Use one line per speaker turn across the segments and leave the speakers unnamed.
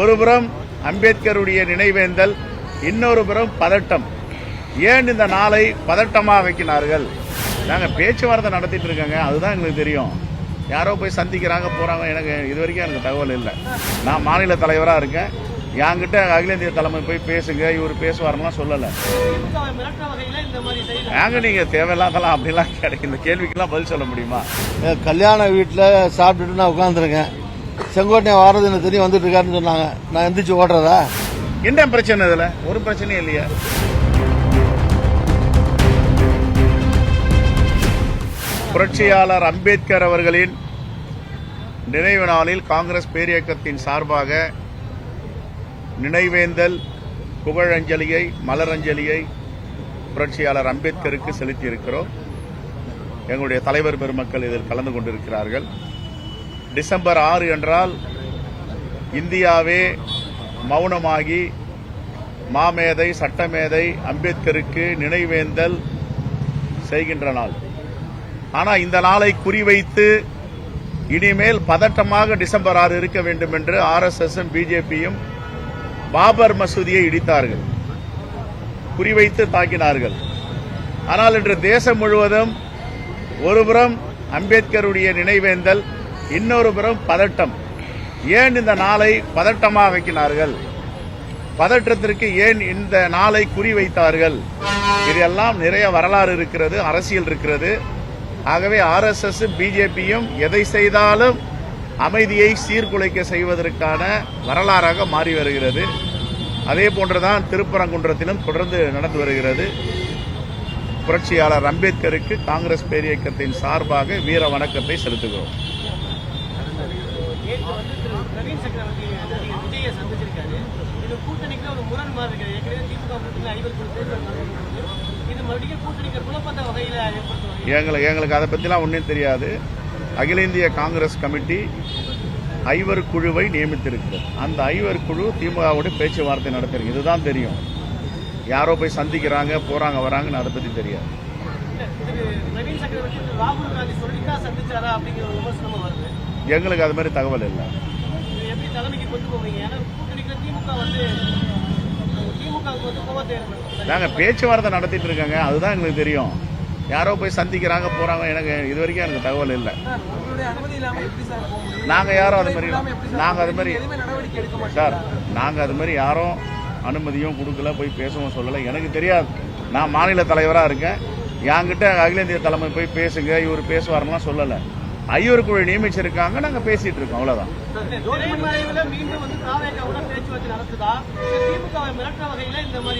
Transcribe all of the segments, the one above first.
ஒருபுறம் அம்பேத்கருடைய நினைவேந்தல் இன்னொரு புறம் பதட்டம். ஏன் இந்த நாளை பதட்டமாக வைக்கினார்கள் நாங்கள் பேச்சுவார்த்தை நடத்திட்டு இருக்கோங்க அதுதான் எங்களுக்கு தெரியும். யாரோ போய் சந்திக்கிறாங்க போகிறாங்க எனக்கு இது வரைக்கும் எனக்கு தகவல் இல்லை. நான் மாநில தலைவராக இருக்கேன். என்கிட்ட அகில இந்திய தலைமை போய் பேசுங்க இவர் பேசுவாருலாம் சொல்லலை.
நாங்கள் நீங்கள் வகையில
ஏங்க அப்படிலாம் கிடைக்கும் இந்த கேள்விக்கெல்லாம் பதில் சொல்ல முடியுமா?
கல்யாண வீட்டில் சாப்பிட்டுட்டு நான் உட்காந்துருக்கேன் செங்கோட்டையன் வாரது எனக்கு தெரியும்? வந்துட்டு இருக்காருன்னு சொன்னாங்க. நான் எந்திரிச்சு ஓடுறதா?
என்ன பிரச்சனை இதில்? ஒரு பிரச்சனையும் இல்லையா? புரட்சியாளர் அம்பேத்கர் அவர்களின் நினைவு நாளில் காங்கிரஸ் பேரியக்கத்தின் சார்பாக நினைவேந்தல் புகழஞ்சலியை மலரஞ்சலியை புரட்சியாளர் அம்பேத்கருக்கு செலுத்தியிருக்கிறோம். எங்களுடைய தலைவர் பெருமக்கள் இதில் கலந்து கொண்டிருக்கிறார்கள். டிசம்பர் ஆறு என்றால் இந்தியாவே மௌனமாகி மாமேதை சட்டமேதை அம்பேத்கருக்கு நினைவேந்தல் செய்கின்ற நாள். ஆனால் இந்த நாளை குறிவைத்து இனிமேல் பதட்டமாக டிசம்பர் ஆறு இருக்க வேண்டும் என்று ஆர்எஸ்எஸ் பிஜேபியும் பாபர் மசூதியை இடித்தார்கள். குறிவைத்து தாக்கினார்கள். ஆனால் இன்று தேசம் முழுவதும் ஒருபுறம் அம்பேத்கருடைய நினைவேந்தல் இன்னொரு புறம் பதட்டம். ஏன் இந்த நாளை பதட்டமாக வைக்கினார்கள் பதற்றத்திற்கு ஏன் இந்த நாளை குறிவைத்தார்கள் இதெல்லாம் நிறைய வரலாறு இருக்கிறது அரசியல் இருக்கிறது. ஆகவே ஆர்எஸ்எஸ் பிஜேபியும் எதை செய்தாலும் அமைதியை சீர்குலைக்க செய்வதற்கான வரலாறாக மாறி வருகிறது. அதே போன்றுதான் திருப்பரங்குன்றத்திலும் தொடர்ந்து நடந்து வருகிறது. புரட்சியாளர் அம்பேத்கருக்கு காங்கிரஸ் பேரியக்கத்தின் சார்பாக வீர வணக்கத்தை செலுத்துகிறோம்.
நேற்று வந்து திரு பிரவீன் சக்கரவர்த்தி நடிகர் விஜயை சந்திச்சிருக்காரு. இது கூட்டணிக்கு ஒரு முரண்பாடு இருக்கு ஏற்கனவே திமுக கூட்டணி ஐவர் குழு தேர்தல் நடந்து இது மறுபடியும் கூட்டணிக்கு குழப்பத்த வகையில
எங்களுக்கு எங்களுக்கு அதை பற்றிலாம் ஒன்றும் தெரியாது. அகில இந்திய காங்கிரஸ் கமிட்டி ஐவர் குழுவை நியமித்திருக்கிறது. அந்த ஐவர் குழு திமுகவோட பேச்சுவார்த்தை நடத்திருக்கு இதுதான் தெரியும். யாரோ போய் சந்திக்கிறாங்க போறாங்க வராங்கன்னு அதை பற்றி தெரியாது.
ராகுல் காந்தி சொல்லித்தான் சந்திச்சாரா அப்படிங்கிற விமர்சனமும் வருது.
எங்களுக்கு அது மாதிரி தகவல் இல்லை. நாங்கள் பேச்சுவார்த்தை நடத்திட்டு இருக்கோங்க. அதுதான் எங்களுக்கு தெரியும். யாரோ போய் சந்திக்கிறாங்க போறாங்க எனக்கு இது வரைக்கும் எனக்கு தகவல் இல்லை. நாங்கள் யாரும் அது மாதிரி நாங்கள் அது மாதிரி சார் நாங்கள் அது மாதிரி யாரும் அனுமதியும் கொடுக்கல போய் பேசவும் சொல்லலை. எனக்கு தெரியாது. நான் மாநில தலைவராக இருக்கேன். என்கிட்ட அகில இந்திய தலைமை போய் பேசுங்க இவர் பேசுவாருலாம் சொல்லலை. ஐவர் குழு நியமிச்சிருக்காங்க நாங்கள் பேசிட்டு இருக்கோம்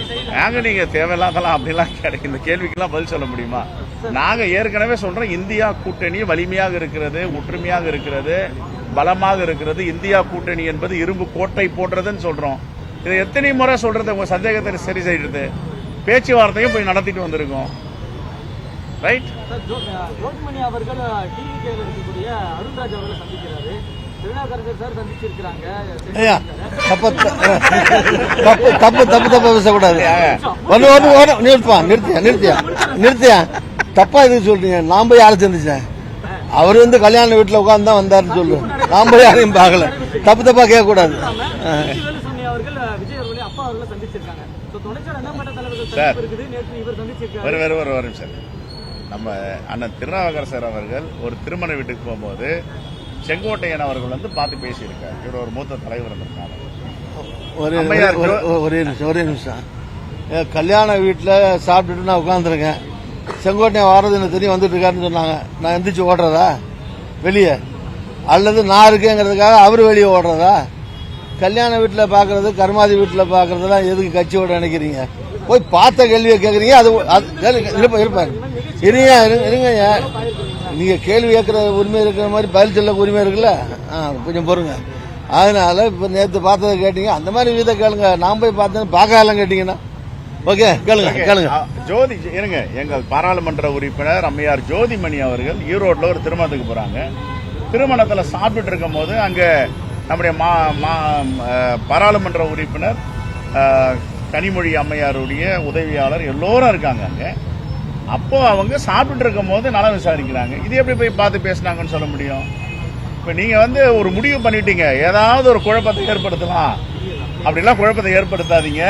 செய்யல?
ஏங்க நீங்கள் தேவையில்லாதலாம் அப்படிலாம் கிடைக்கும் இந்த கேள்விக்கெல்லாம் பதில் சொல்ல முடியுமா? நாங்கள் ஏற்கனவே சொல்கிறோம் இந்தியா கூட்டணி வலிமையாக இருக்கிறது ஒற்றுமையாக இருக்கிறது பலமாக இருக்கிறது. இந்தியா கூட்டணி என்பது இரும்பு கோட்டை போன்றதுன்னு சொல்கிறோம் இதை எத்தனை முறை சொல்றது உங்க சந்தேகத்தை சரி செய்யறது? பேச்சுவார்த்தையும் போய் நடத்திட்டு வந்திருக்கோம். ரைட்
ஜோதிமணி அவர்கள் டிவிகேல இருக்கக்கூடிய அருண்ராஜ் அவர்களை சந்திக்கிறாரு.
தப்பு தப்பு தப்பு தப்பு பேசக்கூடாது. ஒன்று ஒன்று ஒன்று நிறுத்துவா நிறுத்தியா நிறுத்தியா நிறுத்தியா. தப்பா எதுக்கு சொல்றீங்க? நான் போய் யாரை சந்திச்சேன். அவர் வந்து கல்யாண வீட்டில் உட்காந்து தான் வந்தாருன்னு சொல்லு. நான் போய் யாரையும் பார்க்கல. தப்பு தப்பா கேட்கக்கூடாது.
சார். வரும் சார். நம்ம அண்ணன் திருநாவுக்கரசர் அவர்கள் ஒரு திருமண வீட்டுக்கு போகும்போது செங்கோட்டையன் அவர்கள் வந்து பார்த்து பேசியிருக்காரு. இவர் ஒரு மூத்த தலைவர் இருந்திருக்காங்க
ஒரே ஒரே- நிமிஷம் ஒரே நிமிஷம். கல்யாண வீட்டில் சாப்பிட்டுட்டு நான் உட்காந்துருக்கேன் செங்கோட்டையன் வாரது எனக்கு தெரியும் வந்துட்டு இருக்காருன்னு சொன்னாங்க. நான் எந்திரிச்சு ஓடுறதா? வெளியே. அல்லது நான் இருக்கேங்கிறதுக்காக அவர் வெளியே ஓடுறதா? கல்யாண வீட்டில் பார்க்கறது கருமாதி வீட்டில் பார்க்கறதெல்லாம் எதுக்கு கட்சியோட நினைக்கிறீங்க? போய் பார்த்த கேள்வியை கேட்குறீங்க அது அது கேளுங்க, இருப்பா இருப்பாரு. இருங்க இருங்க இருங்கய்யா நீங்க கேள்வி கேட்கிற உரிமை இருக்கிற மாதிரி பதில் சொல்ல உரிமை இருக்குல்ல? ஆ கொஞ்சம் பொறுங்க. அதனால இப்ப நேத்து பார்த்ததை கேட்டீங்க. அந்த மாதிரி வித கேளுங்க. நான் போய் பார்த்தேன் பார்க்கலாம் கேட்டீங்கன்னா. ஓகே கேளுங்க கேளுங்க.
ஜோதி இருங்க. எங்கள் பாராளுமன்ற உறுப்பினர் அம்மையார் ஜோதிமணி அவர்கள் ஈரோட்ல ஒரு திருமணத்துக்கு போறாங்க. திருமணத்துல சாப்பிட்டுட்டு இருக்கும் போது அங்க நம்முடைய மா மா பாராளுமன்ற உறுப்பினர் கனிமொழி அம்மையாருடைய உதவியாளர் எல்லோரும் இருக்காங்க அங்க. அப்போ அவங்க சாப்பிட்டுட்டு இருக்கும் போது நலம் விசாரிக்கிறாங்க. இது எப்படி போய் பார்த்து பேசுனாங்கன்னு சொல்ல முடியும்? இப்போ நீங்கள் வந்து ஒரு முடிவு பண்ணிட்டீங்க. ஏதாவது ஒரு குழப்பத்தை ஏற்படுத்தலாம். அப்படிலாம் குழப்பத்தை ஏற்படுத்தாதீங்க.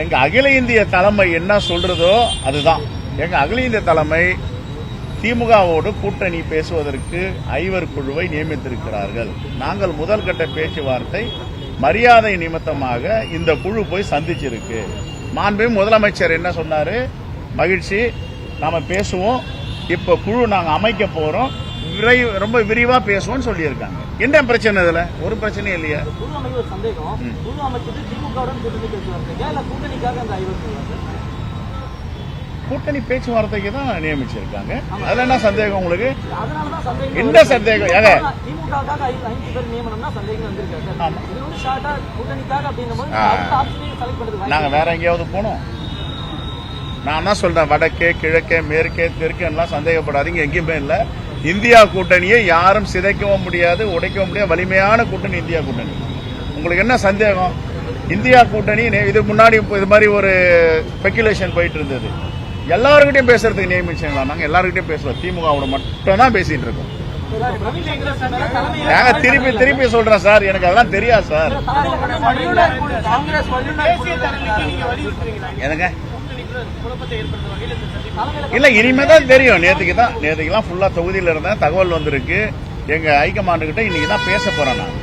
எங்கள் அகில இந்திய தலைமை என்ன சொல்கிறதோ அதுதான். எங்கள் அகில இந்திய தலைமை திமுகவோடு கூட்டணி பேசுவதற்கு ஐவர் குழுவை நியமித்திருக்கிறார்கள். நாங்கள் முதல் கட்ட பேச்சுவார்த்தை மரியாதை நிமித்தமாக இந்த குழு போய் சந்திச்சிருக்கு. மாண்பு முதலமைச்சர் என்ன சொன்னாரு? மகிழ்ச்சி. நாம பேசுவோம். இப்ப குழு நாங்க அமைக்க போறோம். விரை- ரொம்ப விரிவா பேசுவோம்னு சொல்லியிருக்காங்க. என்ன பிரச்சனை இதுல? ஒரு பிரச்சனையும் இல்லையா.
கூட்டணி
பேச்சுவார்த்தைக்கு தான் நியமிச்சிருக்காங்க. அதுல என்ன சந்தேகம் உங்களுக்கு?
அதனாலதான் சந்தேகம்?
ஏங்க?
திமுகவுக்காக ஐந்து ஐந்து பேர் நியமனம்னா சந்தேகம் வந்திருக்காரு சார்.
ஆமா.
இது வந்து ஷார்ட்டா கூட்டணிக்காக அப்படின்னும்
ஆ.
அடுத்த ஆப்ஷனையும் செலக்ட் பண்ணுறது
நாங்க வேற எங்கேயாவது போனோம். நான் தான் சொல்றேன்? வடக்கே கிழக்கே மேற்கே தெற்கே எல்லாம் சந்தேகப்படாதீங்க. எங்கேயுமே இல்ல. இந்தியா கூட்டணியை யாரும் சிதைக்கவும் முடியாது உடைக்கவும் முடியாது. வலிமையான கூட்டணி இந்தியா கூட்டணி. உங்களுக்கு என்ன சந்தேகம்? இந்தியா கூட்டணி இது முன்னாடி இப்போ இது மாதிரி ஒரு ஸ்பெகுலேஷன் போயிட்டு இருந்தது. எல்லாருக்கிட்டையும் பேசுறதுக்கு நியமிச்சீங்களா? நாங்க எல்லாருக்கிட்டையும் பேசுவோம் திமுகவோட மட்டும் தான் பேசிட்டு இருக்கோம். நாங்க திருப்பி திருப்பி சொல்றேன் சார். எனக்கு அதெல்லாம் தெரியாது சார். எனக்கு இல்ல இனிமே தான் தெரியும் நேத்துக்கு தான் நேத்துக்குலாம் ஃபுல்லா தொகுதியில இருந்தேன். தகவல் வந்திருக்கு. எங்க ஹைகமாண்டு கிட்ட இன்னைக்கு தான் பேச போறேன் நான்.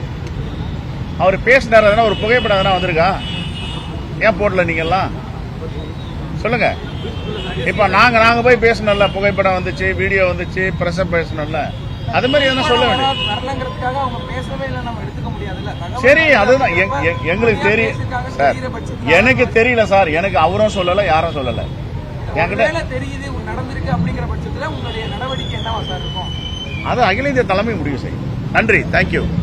அவர் பேசினார் எதனா ஒரு புகைப்படம் எதனா வந்திருக்கா? ஏன் போடல நீங்க எல்லாம் சொல்லுங்க. இப்ப நாங்க நாங்க போய் பேசணும்ல. புகைப்படம் வந்துச்சு வீடியோ வந்துச்சு பிரஸ் பேசணும்ல. அது மாதிரி எதனா சொல்ல வேண்டியது? சரி அதுதான். எங்க- எங்க- எங்களுக்கு தெரியும் சார் எனக்கு தெரியல சார். எனக்கு அவரும் சொல்லல யாரும் சொல்லல. என்கிட்ட
தெரியுது நடந்திருக்கு அப்படிங்கிற பட்சத்துல உங்களுடைய நடவடிக்கை என்னவா சார் இருக்கும்?
அது அகில இந்திய தலைமை முடிவு செய்யும். நன்றி. தேங்க்யூ